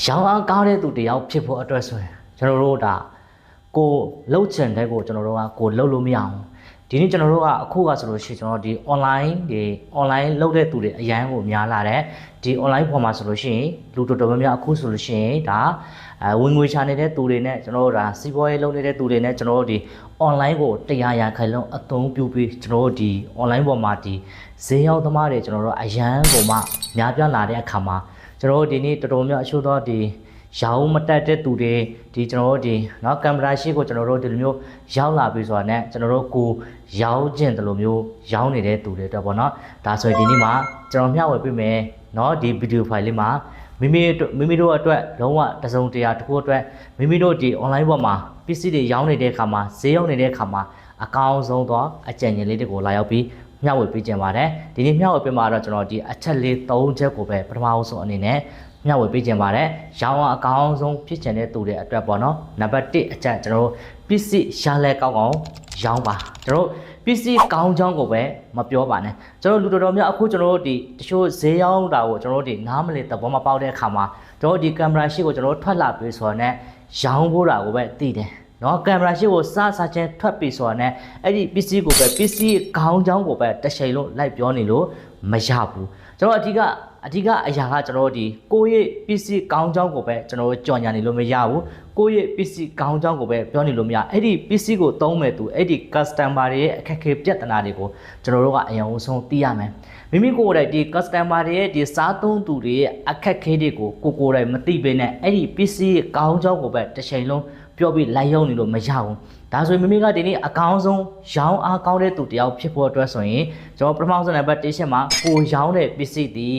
ရောင်းအားကားတဲ့သူတယောက်ဖြစ်ဖို့အတွက်ဆိုရင်ကျွန်တော်တို့ဒါကိုလှုပ်ချင်တဲ့ကိုကျွန်တော်တို့ကကိုလှုပ်လို့မရအောင်ဒီနေ့ကျွန်တော်တို့ကအခုကဆိုလို့ရှိရင်ကျွန်တော်ဒီ online ဒီ online လှုပ်တဲ့သူတွေအရန်ကိုများလာတယ်ဒီ online ပေါ်မှာဆိုလို့ရှိရင်လူတော်တော်များများအခုဆိုလို့ရှိရင်ဒါအဲဝင်ငွေချနေတဲ့သူတွေနဲ့ကျွန်တော်တို့ဒါစီးပွားရေးလုပ်နေတဲ့သူတွေနဲ့ကျွန်တော်တို့ဒီ online ကိုတရားရခိုင်လုံးအသုံးပြုပြီးကျွန်တော်တို့ဒီ online ပေါ်မှာဒီဈေးရောက်သမားတွေကျွန်တော်တို့အရန်ကိုမှများပြားလာတဲ့အခါမှာ ကျွန်တော်တို့ဒီနေ့တော်တော်များအချို့သောဒီရောင်းမတက်တဲ့သူတွေဒီကျွန်တော်တို့ဒီเนาะကင်မရာရှိကိုကျွန်တော်တို့ဒီလိုမျိုးရောက်လာပြီဆိုတာနဲ့ကျွန်တော်တို့ကိုရောင်းကျင်တယ်လို့မျိုးရောင်းနေတဲ့သူတွေအတွက်ပေါ့เนาะဒါဆိုရင်ဒီနေ့မှာကျွန်တော်မျှဝေပေးမယ်เนาะဒီဗီဒီယိုဖိုင်လေးမှာမိမိတို့မိမိတို့အတွက်လုံးဝတစုံတရာတစ်ခုအတွက်မိမိတို့ဒီ online ပေါ်မှာပစ္စည်းတွေရောင်းနေတဲ့အခါမှာဈေးရောက်နေတဲ့အခါမှာအကောင်းဆုံးသောအကြံဉာဏ်လေးတွေကိုလာရောက်ပြီး မျှဝေပေးကြပါတယ်ဒီနေ့မျှဝေပေးမှာတော့ကျွန်တော်ဒီအချက်လေး၃ချက်ကိုပဲပထမအဆုံးအနေနဲ့မျှဝေပေးကြပါတယ်ရောင်းအောင်အကောင်းဆုံးဖြစ်ချင်တဲ့သူတွေအတွက်ပေါ့နော်နံပါတ်1အချက်ကျွန်တော်တို့ပစ္စည်းရှားလဲကောင်းအောင်ရောင်းပါကျွန်တော်တို့ပစ္စည်းကောင်းချောင်းကိုပဲမပြောပါနဲ့ကျွန်တော်လူတော်တော်များအခုကျွန်တော်တို့ဒီတချို့ဈေးရောင်းတာကိုကျွန်တော်တို့ဒီနားမလည်သဘောမပေါက်တဲ့အခါမှာကျွန်တော်တို့ဒီကင်မရာရှိကိုကျွန်တော်တို့ထွက်လာပြီးဆိုတော့ ਨੇ ရောင်းဖို့တာကိုပဲသိတယ် နော်ကင်မရာရှိကိုစားစားချင်းထွက်ပြီးဆိုတာနဲ့အဲ့ဒီပစ္စည်းကိုပဲပစ္စည်းခေါင်းချောင်းကိုပဲတစ်ချိန်လုံးလိုက်ပြောနေလို့မရဘူးကျွန်တော်အဓိကအဓိကအရာကကျွန်တော်တို့ဒီကိုယ့်ရဲ့ပစ္စည်းခေါင်းချောင်းကိုပဲကျွန်တော်တို့ကြော်ညာနေလို့မရဘူးကိုယ့်ရဲ့ပစ္စည်းခေါင်းချောင်းကိုပဲပြောနေလို့မရအဲ့ဒီပစ္စည်းကိုသုံးမဲ့သူအဲ့ဒီ customer တွေရဲ့အခက်အခဲပြဿနာတွေကိုကျွန်တော်တို့ကအရင်ဆုံးသိရမယ်မိမိကိုယ်တိုင်ဒီ customer တွေရဲ့ဒီစားသုံးသူတွေရဲ့အခက်အခဲတွေကိုကိုကိုယ်တိုင်မသိဘဲနဲ့အဲ့ဒီပစ္စည်းခေါင်းချောင်းကိုပဲတစ်ချိန်လုံး ပြောပြီးလိုက်ရောက်နေလို့မရဘူးဒါဆိုရင်မိမိကဒီနေ့အကောင်းဆုံးရောင်းအားကောင်းတဲ့သူတယောက်ဖြစ်ဖို့အတွက်ဆိုရင်ကျွန်တော်ပထမဆုံးနံပါတ်1ချက်မှာကိုရောင်းတဲ့ပစ္စည်းဒီ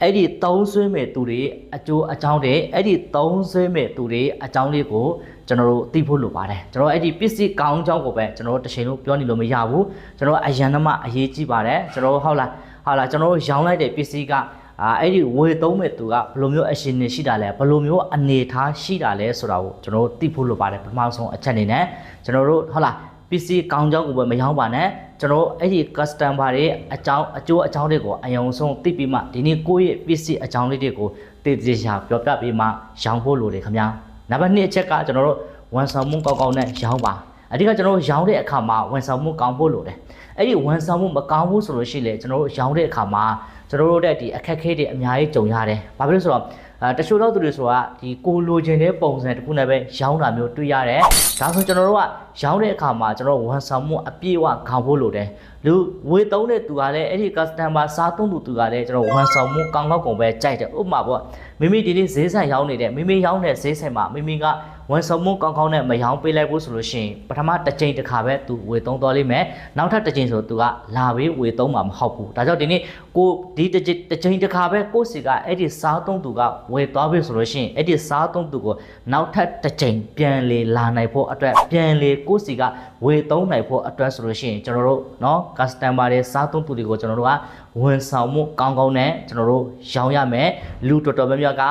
အဲ့ဒီသုံးဆွေးမဲ့သူတွေအကျိုးအကြောင်းတွေအဲ့ဒီသုံးဆွေးမဲ့သူတွေအကြောင်းလေးကိုကျွန်တော်တို့သိဖို့လိုပါတယ်ကျွန်တော်အဲ့ဒီပစ္စည်းကောင်းကြောင်းကိုပဲကျွန်တော်တို့တစ်ချိန်လုံးပြောနေလို့မရဘူးကျွန်တော်အရန်သမားအရေးကြီးပါတယ်ကျွန်တော်ဟုတ်လားဟုတ်လားကျွန်တော်တို့ရောင်းလိုက်တဲ့ပစ္စည်းက အာအဲ့ဒီဝေသုံးမဲ့သူကဘယ်လိုမျိုးအရှင်နေရှိတာလဲဘယ်လိုမျိုးအနေထားရှိတာလဲဆိုတာကိုကျွန်တော်တို့သိဖို့လိုပါတယ်ပထမဆုံးအချက်အနေနဲ့ကျွန်တော်တို့ဟုတ်လားပစ္စည်းကောင်းကြောင်းကိုပဲမရောင်းပါနဲ့ကျွန်တော်အဲ့ဒီ customer တွေအကြောင်းအကျိုးအကြောင်းတွေကိုအယုံဆုံးသိပြီးမှဒီနေ့ကိုယ့်ရဲ့ပစ္စည်းအကြောင်းလေးတွေကိုတည်တည်ရှာပြောပြပြီးမှရောင်းဖို့လိုတယ်ခင်ဗျာနံပါတ်2အချက်ကကျွန်တော်တို့ဝန်ဆောင်မှုကောင်းကောင်းနဲ့ရောင်းပါ အဓိကကျွန်တော်တို့ရောင်းတဲ့အခါမှာဝန်ဆောင်မှုကောင်းဖို့လိုတယ်အဲ့ဒီဝန်ဆောင်မှုမကောင်းဘူးဆိုလို့ရှိလေကျွန်တော်တို့ရောင်းတဲ့အခါမှာကျွန်တော်တို့တဲ့ဒီအခက်အခဲတွေအများကြီးကြုံရတယ်ဘာဖြစ်လို့ဆိုတော့အဲတချို့တော့သူတွေဆိုတာဒီကိုလိုချင်တဲ့ပုံစံတစ်ခုနဲ့ပဲရောင်းတာမျိုးတွေ့ရတယ်ဒါဆိုကျွန်တော်တို့ကရောင်းတဲ့အခါမှာကျွန်တော်ဝန်ဆောင်မှုအပြည့်အဝခေါင်းဖို့လိုတယ်လူဝေသုံးတဲ့သူကလည်းအဲ့ဒီ customer စားသုံးသူသူကလည်းကျွန်တော်ဝန်ဆောင်မှုကောင်းကောင်းကုန်ပဲကြိုက်တယ်ဥပမာပေါ့မိမိဒီနေ့ဈေးဆိုင်ရောင်းနေတဲ့မိမိရောင်းတဲ့ဈေးဆိုင်မှာမိမိက ဝန်ဆောင်မှုကောင်းကောင်းနဲ့မရောင်းပေးလိုက်ဘူးဆိုလို့ရှိရင်ပထမတစ်ချိန်တစ်ခါပဲသူဝေသုံးသွားလိမ့်မယ်နောက်ထပ်တစ်ချိန်ဆိုသူကလာပြီးဝေသုံးမှာမဟုတ်ဘူးဒါကြောင့်ဒီနေ့ကိုဒီတစ်ချိန်တစ်ချိန်တစ်ခါပဲကိုယ့်စီကအဲ့ဒီစားသုံးသူကဝေသွားပြီဆိုလို့ရှိရင်အဲ့ဒီစားသုံးသူကိုနောက်ထပ်တစ်ချိန်ပြန်လေလာနိုင်ဖို့အတွက်ပြန်လေကိုယ့်စီကဝေသုံးနိုင်ဖို့အတွက်ဆိုလို့ရှိရင်ကျွန်တော်တို့เนาะ customer တွေစားသုံးသူတွေကိုကျွန်တော်တို့ကဝန်ဆောင်မှုကောင်းကောင်းနဲ့ကျွန်တော်တို့ရောင်းရမယ်လူတော်တော်များများက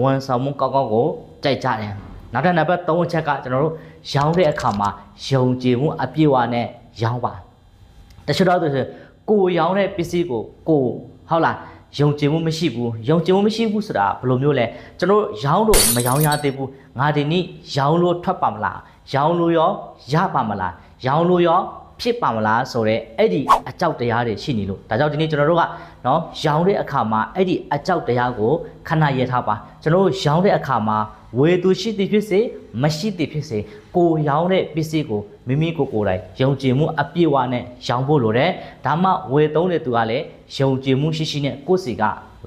ဝန်ဆောင်မှုကောင်းကောင်းကိုကြိုက်ကြတယ် နောက်ထပ်နံပါတ်3အချက်ကကျွန်တော်တို့ရောင်းတဲ့အခါမှာယုံကြည်မှုအပြည့်အဝနဲ့ရောင်းပါတချို့တော့ဆိုရင်ကိုရောင်းတဲ့ပစ္စည်းကိုကိုဟုတ်လားယုံကြည်မှုမရှိဘူးယုံကြည်မှုမရှိဘူးဆိုတာဘယ်လိုမျိုးလဲကျွန်တော်တို့ရောင်းလို့မရောင်းရသေးဘူးငါဒီနေ့ရောင်းလို့ထွက်ပါမလားရောင်းလို့ရောရပါမလားရောင်းလို့ရောဖြစ်ပါမလားဆိုတော့အဲ့ဒီအကြောက်တရားတွေရှိနေလို့ဒါကြောင့်ဒီနေ့ကျွန်တော်တို့ကနော်ရောင်းတဲ့အခါမှာအဲ့ဒီအကြောက်တရားကိုခဏရထားပါကျွန်တော်တို့ရောင်းတဲ့အခါမှာ ဝေသူရှိသည်ဖြစ်စေမရှိသည်ဖြစ်စေကိုရောင်းတဲ့ပစ္စည်းကိုမိမိကိုယ်ကိုယ်တိုင်ယုံကြည်မှုအပြည့်အဝနဲ့ရောင်းဖို့လိုတယ်ဒါမှဝေသုံးတဲ့သူကလည်းယုံကြည်မှုရှိရှိနဲ့ကိုယ့်စီက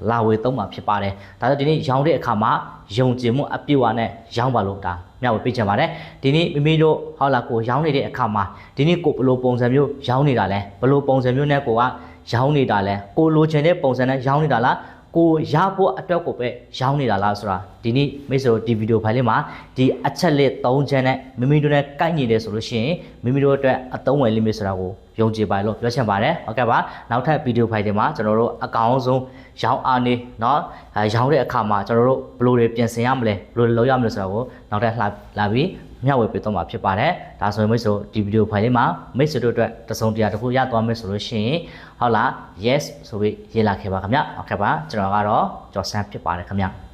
လာဝေသုံးမှာဖြစ်ပါတယ်ဒါကြောင့်ဒီနေ့ရောင်းတဲ့အခါမှာယုံကြည်မှုအပြည့်အဝနဲ့ရောင်းပါလို့ဒါမျှဝေပေးချင်ပါတယ်ဒီနေ့မိမိတို့ဟောလာကိုရောင်းနေတဲ့အခါမှာဒီနေ့ကိုဘယ်လိုပုံစံမျိုးရောင်းနေတာလဲဘယ်လိုပုံစံမျိုးနဲ့ကိုကရောင်းနေတာလဲကိုလိုချင်တဲ့ပုံစံနဲ့ရောင်းနေတာလား ကိုရဖို့အတွက်ကိုပဲရောင်းနေတာလားဆိုတာဒီနေ့မိတ်ဆွေတို့ဒီဗီဒီယိုဖိုင်လေးမှာဒီအချက်လက်၃ချက်နဲ့မိမိတို့နဲ့ကိုက်ညီတယ်ဆိုလို့ရှိရင်မိမိတို့အတွက်အသုံးဝင်လိမ့်မယ်ဆိုတာကိုယုံကြည်ပါလို့ပြောချင်ပါတယ်ဟုတ်ကဲ့ပါနောက်ထပ်ဗီဒီယိုဖိုင်တွေမှာကျွန်တော်တို့အကောင်းဆုံးရောင်းအားနေเนาะရောင်းတဲ့အခါမှာကျွန်တော်တို့ဘယ်လိုတွေပြင်ဆင်ရမလဲဘယ်လိုလုပ်ရမလဲဆိုတာကိုနောက်ထပ်လာလာပြီး မျှဝေပေးတော့မှာဖြစ်ပါတယ်ဒါဆိုရင်မိတ်ဆွေတို့ဒီဗီဒီယိုဖိုင်လေးမှာမိတ်ဆွေတို့အတွက်တစုံတရာတစ်ခုရသွားမယ်ဆိုလို့ရှိရင်ဟုတ်လား yes ဆိုပြီးရေးလာခဲ့ပါခင်ဗျဟုတ်ကဲ့ပါကျွန်တော်ကတော့ကျော်ဆန်းဖြစ်ပါတယ်ခင်ဗျ